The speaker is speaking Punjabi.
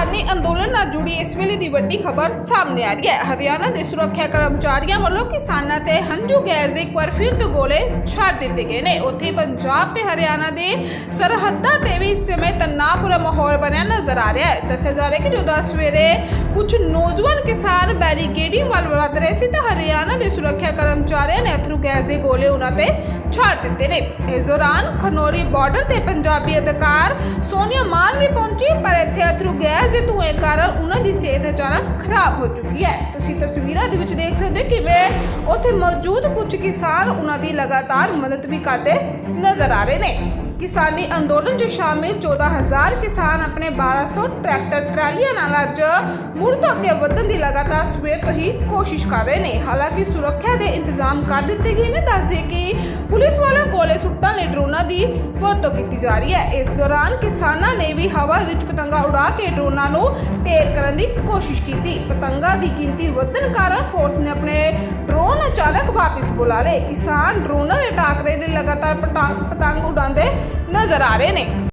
ਕਿਸਾਨੀ ਅੰਦੋਲਨ ਨਾਲ ਜੁੜੀ ਇਸ ਵੇਲੇ ਦੀ ਵੱਡੀ ਖਬਰ ਸਾਹਮਣੇ ਆ ਰਹੀ ਹੈ। ਹਰਿਆਣਾ ਦੇ ਸੁਰੱਖਿਆ ਕਰਮਚਾਰੀਆਂ ਵੱਲੋਂ ਕਿਸਾਨਾਂ ਤੇ ਹੰਝੂ ਗੈਸ ਇੱਕ ਵਾਰ ਫਿਰ ਤੋਂ ਗੋਲੇ ਛੱਡ ਦਿੱਤੇ ਗਏ ਨੇ। ਉੱਥੇ ਪੰਜਾਬ ਤੇ ਹਰਿਆਣਾ ਦੇ ਸਰਹੱਦਾਂ ਤੇ ਵੀ ਇਸ ਸਮੇਂ ਤਣਾਅਪੂਰਾ ਮਾਹੌਲ ਬਣਿਆ ਨਜ਼ਰ ਆ ਰਿਹਾ ਹੈ। ਦੱਸਿਆ ਜਾ ਰਿਹਾ ਹੈ ਕਿ ਜਦੋਂ ਸਵੇਰੇ ਕੁਝ ਨੌਜਵਾਨ ਕਿਸਾਨ ਬੈਰੀਕੇਡਿੰਗ ਵੱਲ ਵਧ ਰਹੇ ਸੀ ਤਾਂ ਹਰਿਆਣਾ ਦੇ ਸੁਰੱਖਿਆ ਕਰਮਚਾਰੀਆਂ ਨੇ ਅਥਰੂ ਗੈਸ ਦੇ ਗੋਲੇ ਉਹਨਾਂ ਤੇ ਛੱਡ ਦਿੱਤੇ ਨੇ। ਇਸ ਦੌਰਾਨ ਖਨੌਰੀ ਬਾਰਡਰ ਤੇ ਪੰਜਾਬੀ ਅਧਿਕਾਰ ਸੋਨੀਆ ਮਾਨ ਵੀ ਪਹੁੰਚੀ, ਪਰ ਇੱਥੇ ਅਥਰੂ ਗੈਸ ਦੇ ਧੂਏ ਕਾਰਨ ਉਹਨਾਂ ਦੀ ਸਿਹਤ ਅਚਾਨਕ ਖਰਾਬ ਹੋ ਚੁੱਕੀ ਹੈ। ਤੁਸੀਂ ਤਸਵੀਰਾਂ ਦੇ ਵਿੱਚ ਦੇਖ ਸਕਦੇ ਕਿਵੇਂ ਉੱਥੇ ਮੌਜੂਦ ਕੁਝ ਕਿਸਾਨ ਉਹਨਾਂ ਦੀ ਲਗਾਤਾਰ ਮਦਦ ਵੀ ਕਰਦੇ ਨਜ਼ਰ ਆ ਰਹੇ ਨੇ। ਕਿਸਾਨੀ ਅੰਦੋਲਨ 'ਚ ਸ਼ਾਮਿਲ 14000 ਕਿਸਾਨ ਆਪਣੇ 1200 ਟਰੈਕਟਰ ਟਰਾਲੀਆਂ ਨਾਲ ਅੱਜ ਮੁੜ ਤੋਂ ਅੱਗੇ ਵਧਣ ਦੀ ਲਗਾਤਾਰ ਸਵੇਰ ਤੋਂ ਹੀ ਕੋਸ਼ਿਸ਼ ਕਰ ਰਹੇ ਨੇ। ਹਾਲਾਂਕਿ ਸੁਰੱਖਿਆ ਦੇ ਇੰਤਜ਼ਾਮ ਕਰ ਦਿੱਤੇ ਗਏ ਨੇ, ਦੱਸਦੇ ਕਿ ਪੁਲਿਸ ਵੱਲੋਂ ਗੋਲੇ ਸੁੱਟਣ ਲਈ ਡਰੋਨਾਂ ਦੀ ਵਰਤੋਂ ਕੀਤੀ ਜਾ ਰਹੀ ਹੈ। ਇਸ ਦੌਰਾਨ ਕਿਸਾਨਾਂ ਨੇ ਵੀ ਹਵਾ ਵਿੱਚ ਪਤੰਗਾ ਉਡਾ ਕੇ ਡਰੋਨਾਂ ਨੂੰ ਢੇਰ ਕਰਨ ਦੀ ਕੋਸ਼ਿਸ਼ ਕੀਤੀ। ਪਤੰਗਾਂ ਦੀ ਗਿਣਤੀ ਵਧਣ ਕਾਰਨ ਫੋਰਸ ਨੇ ਆਪਣੇ ਡਰੋਨ ਅਚਾਨਕ ਵਾਪਸ ਬੁਲਾ ਲਏ। ਕਿਸਾਨ ਡਰੋਨਾਂ ਦੇ ਟਾਕਰੇ ਲਈ ਲਗਾਤਾਰ ਪਤੰਗ ਉਡਾਉਂਦੇ ਨਜ਼ਰ ਆ ਰਹੇ ਨੇ।